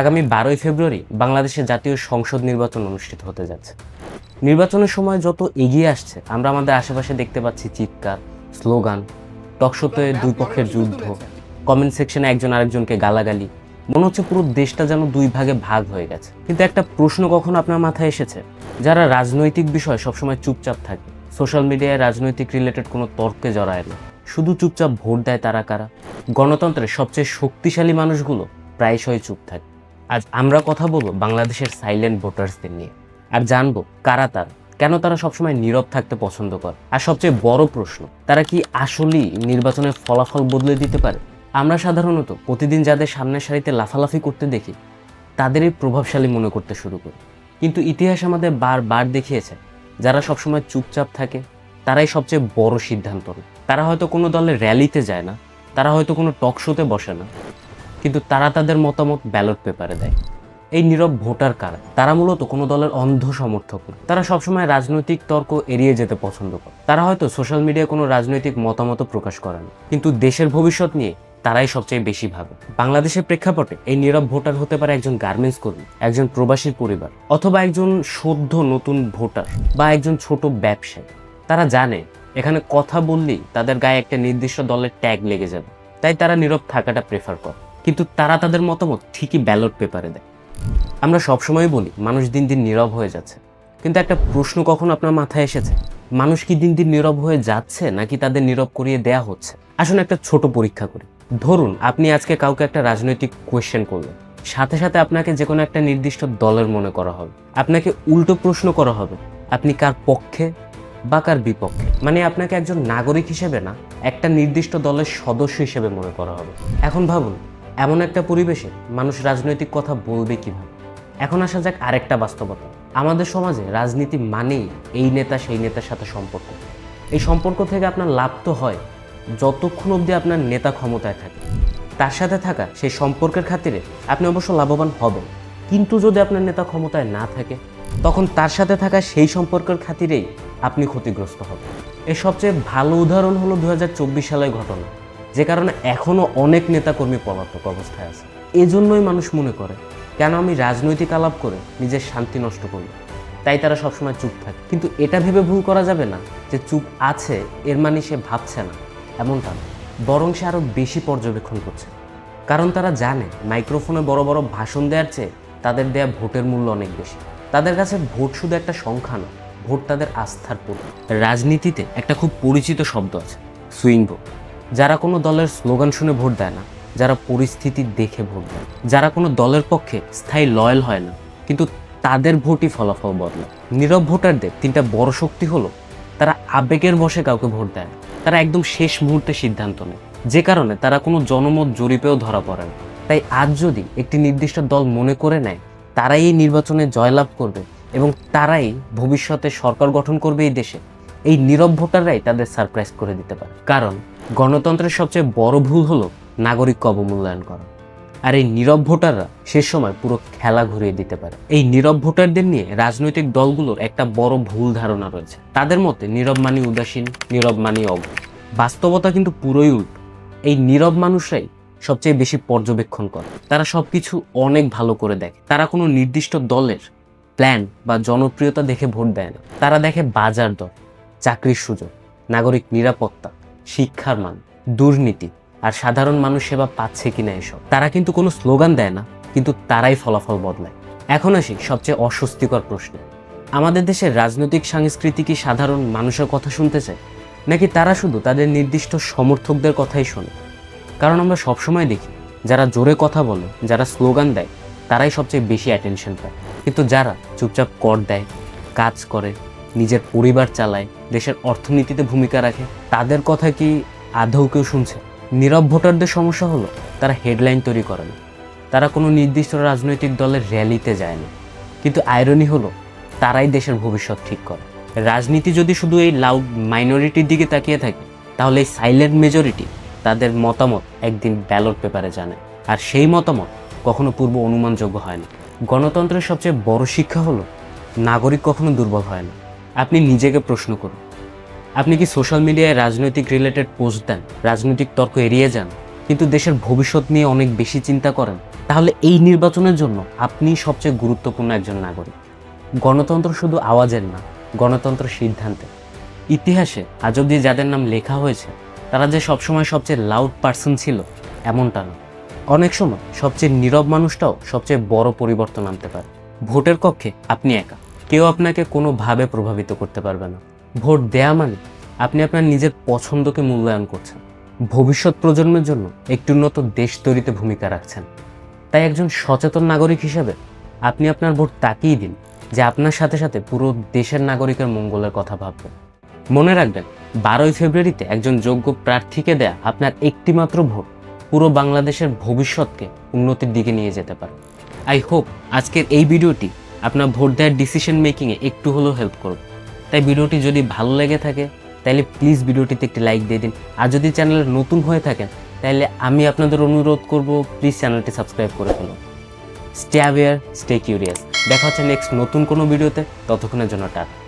আগামী বারোই ফেব্রুয়ারি বাংলাদেশের জাতীয় সংসদ নির্বাচন অনুষ্ঠিত হতে যাচ্ছে। নির্বাচনের সময় যত এগিয়ে আসছে, আমরা আমাদের আশেপাশে দেখতে পাচ্ছি চিৎকার, স্লোগান, টকশোতে দুই পক্ষের যুদ্ধ কমেন্ট সেকশনে একজন আরেকজনকে গালাগালি। মনে হচ্ছে পুরো দেশটা যেন দুই ভাগে ভাগ হয়ে গেছে। কিন্তু একটা প্রশ্ন কখনো আপনার মাথায় এসেছে? যারা রাজনৈতিক বিষয় সবসময় চুপচাপ থাকে সোশ্যাল মিডিয়ায় রাজনৈতিক রিলেটেড কোনো তর্কে জড়ায় না। শুধু চুপচাপ ভোট দেয় তারা কারা? গণতন্ত্রের সবচেয়ে শক্তিশালী মানুষগুলো প্রায়শই চুপ থাকে। আজ আমরা কথা বলব বাংলাদেশের সাইলেন্ট ভোটার্সদের নিয়ে। আর জানব কারা তার? কেন তারা সবসময় নীরব থাকতে পছন্দ করে? আর সবচেয়ে বড় প্রশ্ন, তারা কি আসলেই নির্বাচনের ফলাফল বদলে দিতে পারে? আমরা সাধারণত প্রতিদিন যাদের সামনের সারিতে লাফালাফি করতে দেখি, তাদেরই প্রভাবশালী মনে করতে শুরু করি। কিন্তু ইতিহাস আমাদের বারবার দেখিয়েছে, যারা সবসময় চুপচাপ থাকে, তারাই সবচেয়ে বড় সিদ্ধান্ত তারা হয়তো কোনো দলের র্যালিতে যায় না, তারা হয়তো কোনো টক শোতে বসে না কিন্তু তারা তাদের মতামত ব্যালট পেপারে দেয়। এই নীরব ভোটার কারা? তারা মূলত কোনো দলের অন্ধ সমর্থক না। তারা সবসময় রাজনৈতিক তর্ক এড়িয়ে যেতে পছন্দ করে। তারা হয়তো সোশ্যাল মিডিয়ায় কোনো রাজনৈতিক মতামত প্রকাশ করে না। কিন্তু দেশের ভবিষ্যৎ নিয়ে তারাই সবচেয়ে বেশি ভাবে। বাংলাদেশের প্রেক্ষাপটে এই নীরব ভোটার হতে পারে একজন গার্মেন্টস কর্মী, একজন প্রবাসীর পরিবার, অথবা একজন সদ্য নতুন ভোটার বা একজন ছোট ব্যবসায়ী। তারা জানে, এখানে কথা বললেই তাদের গায়ে একটা নির্দিষ্ট দলের ট্যাগ লেগে যাবে। তাই তারা নীরব থাকাটা প্রেফার করে। কিন্তু তারা তাদের মতামত ঠিকই ব্যালট পেপারে দেয়। আমরা সবসময় বলি, মানুষ দিন দিন নীরব হয়ে যাচ্ছে। কিন্তু একটা প্রশ্ন কখন আপনার মাথায় এসেছে? মানুষ কি দিন দিন নীরব হয়ে যাচ্ছে নাকি তাদের নীরব করিয়ে দেয়া হচ্ছে? আসুন একটা ছোট পরীক্ষা করি। ধরুন, আপনি আজকে কাউকে একটা রাজনৈতিক কোয়েশ্চেন করলেন। সাথে সাথে আপনাকে যে কোনো একটা নির্দিষ্ট দলের মনে করা হবে। আপনাকে উল্টো প্রশ্ন করা হবে, আপনি কার পক্ষে বা কার বিপক্ষে? মানে আপনাকে একজন নাগরিক হিসেবে না, একটা নির্দিষ্ট দলের সদস্য হিসেবে মনে করা হবে। এখন ভাবুন এমন একটা পরিবেশে মানুষ রাজনৈতিক কথা বলবে কীভাবে? এখন আসা যাক আরেকটা বাস্তবতা। আমাদের সমাজে রাজনীতি মানেই এই নেতা সেই নেতার সাথে সম্পর্ক। এই সম্পর্ক থেকে আপনার লাভ তো হয় যতক্ষণ অবধি আপনার নেতা ক্ষমতায় থাকে। তার সাথে থাকা সেই সম্পর্কের খাতিরে আপনি অবশ্য লাভবান হবেন। কিন্তু যদি আপনার নেতা ক্ষমতায় না থাকে, তখন তার সাথে থাকা সেই সম্পর্কের খাতিরেই আপনি ক্ষতিগ্রস্ত হবেন। এর সবচেয়ে ভালো উদাহরণ হলো দু হাজার চব্বিশ সালের ঘটনা। যে কারণে এখনও অনেক নেতাকর্মী পলাতক অবস্থায় আছে। এজন্যই মানুষ মনে করে, কেন আমি রাজনৈতিক আলাপ করে নিজের শান্তি নষ্ট করি? তাই তারা সবসময় চুপ থাকে। কিন্তু এটা ভেবে ভুল করা যাবে না যে চুপ আছে, এর মানে সে ভাবছে না। এমনটা না। বরং সে আরও বেশি পর্যবেক্ষণ করছে। কারণ তারা জানে, মাইক্রোফোনে বড় বড় ভাষণ দেওয়ার চেয়ে তাদের দেয়া ভোটের মূল্য অনেক বেশি। তাদের কাছে ভোট শুধু একটা সংখ্যা না, ভোট তাদের আস্থার প্রতীক। রাজনীতিতে একটা খুব পরিচিত শব্দ আছে, সুইং ভোট। যারা কোনো দলের স্লোগান শুনে ভোট দেয় না, যারা পরিস্থিতি দেখে ভোট দেয় যারা কোনো দলের পক্ষে স্থায়ী লয়াল হয় না, কিন্তু তাদের ভোটই ফলাফল বদলায়। নীরব ভোটারদের তিনটা বড় শক্তি হলো, তারা আবেগের বসে কাউকে ভোট দেয় না। তারা একদম শেষ মুহূর্তে সিদ্ধান্ত নেয়। যে কারণে তারা কোনো জনমত জরিপেও ধরা পড়ে না। তাই আজ যদি একটি নির্দিষ্ট দল মনে করে নেয়, তারাই এই নির্বাচনে জয়লাভ করবে এবং তারাই ভবিষ্যতে সরকার গঠন করবে এই দেশে, এই নীরব ভোটাররাই তাদের সারপ্রাইজ করে দিতে পারে। কারণ গণতন্ত্রের সবচেয়ে বড় ভুল হলো নাগরিককে অবমূল্যায়ন করা। আর এই নীরব ভোটাররা সে সময় পুরো খেলা ঘুরিয়ে দিতে পারে। এই নীরব ভোটারদের নিয়ে রাজনৈতিক দলগুলোর একটা বড় ভুল ধারণা রয়েছে। তাদের মতে নীরব মানি উদাসীন, নীরব মানি অজ্ঞ বাস্তবতা কিন্তু পুরোই উল্টো। এই নীরব মানুষরাই সবচেয়ে বেশি পর্যবেক্ষণ করে। তারা সব কিছু অনেক ভালো করে দেখে। তারা কোনো নির্দিষ্ট দলের প্ল্যান বা জনপ্রিয়তা দেখে ভোট দেয় না। তারা দেখে বাজার দর, চাকরির সুযোগ, নাগরিক নিরাপত্তা শিক্ষার মান, দুর্নীতি আর সাধারণ মানুষ সেবা পাচ্ছে কিনা এসব, তারা কিন্তু কোনো স্লোগান দেয় না, কিন্তু তারাই ফলাফল বদলায়। এখন আসি সবচেয়ে অস্বস্তিকর প্রশ্নে। আমাদের দেশের রাজনৈতিক সংস্কৃতি কি সাধারণ মানুষের কথা শুনতে চায়? নাকি তারা শুধু তাদের নির্দিষ্ট সমর্থকদের কথাই শোনে? কারণ আমরা সবসময় দেখি, যারা জোরে কথা বলে, যারা স্লোগান দেয়, তারাই সবচেয়ে বেশি অ্যাটেনশন পায়। কিন্তু যারা চুপচাপ কর দেয়, কাজ করে নিজের পরিবার চালায়, দেশের অর্থনীতিতে ভূমিকা রাখে, তাদের কথা কি আদৌ কেউ শুনছে? নীরব ভোটারদের সমস্যা হলো, তারা হেডলাইন তৈরি করে না। তারা কোনো নির্দিষ্ট রাজনৈতিক দলের র্যালিতে যায় না। কিন্তু আয়রনি হলো, তারাই দেশের ভবিষ্যৎ ঠিক করে। রাজনীতি যদি শুধু এই লাউড মাইনরিটির দিকে তাকিয়ে থাকে, তাহলে এই সাইলেন্ট মেজরিটি তাদের মতামত একদিন ব্যালট পেপারে জানে। আর সেই মতামত কখনো পূর্ব অনুমানযোগ্য হয় না। গণতন্ত্রের সবচেয়ে বড় শিক্ষা হলো, নাগরিক কখনো দুর্বল হয় না। আপনি নিজেকে প্রশ্ন করুন। আপনি কি সোশ্যাল মিডিয়ায় রাজনৈতিক রিলেটেড পোস্ট দেন, রাজনৈতিক তর্ক এড়িয়ে যান, কিন্তু দেশের ভবিষ্যৎ নিয়ে অনেক বেশি চিন্তা করেন? তাহলে এই নির্বাচনের জন্য আপনি সবচেয়ে গুরুত্বপূর্ণ একজন নাগরিক। গণতন্ত্র শুধু আওয়াজের না গণতন্ত্র সিদ্ধান্তে ইতিহাসে আজ অব্দি যাদের নাম লেখা হয়েছে, তারা যে সবসময় সবচেয়ে লাউড পার্সন ছিল, এমনটা না। অনেক সময় সবচেয়ে নীরব মানুষটাও সবচেয়ে বড় পরিবর্তন আনতে পারে। ভোটের কক্ষে আপনি একা। কেউ আপনাকে কোনোভাবে প্রভাবিত করতে পারবে না। ভোট দেয়া মানে আপনি আপনার নিজের পছন্দকে মূল্যায়ন করছেন। ভবিষ্যৎ প্রজন্মের জন্য একটি উন্নত দেশ তৈরিতে ভূমিকা রাখছেন। তাই একজন সচেতন নাগরিক হিসেবে আপনি আপনার ভোট তাকিয়ে দিন যে আপনার সাথে সাথে পুরো দেশের নাগরিকের মঙ্গলের কথা ভাববেন মনে রাখবেন, বারোই ফেব্রুয়ারিতে একজন যোগ্য প্রার্থীকে দেয়া আপনার একটিমাত্র ভোট পুরো বাংলাদেশের ভবিষ্যৎকে উন্নতির দিকে নিয়ে যেতে পারে। আই হোপ আজকের এই ভিডিওটি আপনার ভোট দেওয়ার ডিসিশন মেকিংয়ে একটু হলেও হেল্প করুন। তাই ভিডিওটি যদি ভালো লেগে থাকে, তাহলে প্লিজ ভিডিওটিতে একটি লাইক দিয়ে দিন। আর যদি চ্যানেল নতুন হয়ে থাকেন, তাহলে আমি আপনাদের অনুরোধ করব প্লিজ চ্যানেলটি সাবস্ক্রাইব করে ফেলুন। স্টে অ্যাওয়ার স্টে কিউরিয়াস দেখা হচ্ছে নেক্সট নতুন কোনো ভিডিওতে ততক্ষণের জন্য টাটা।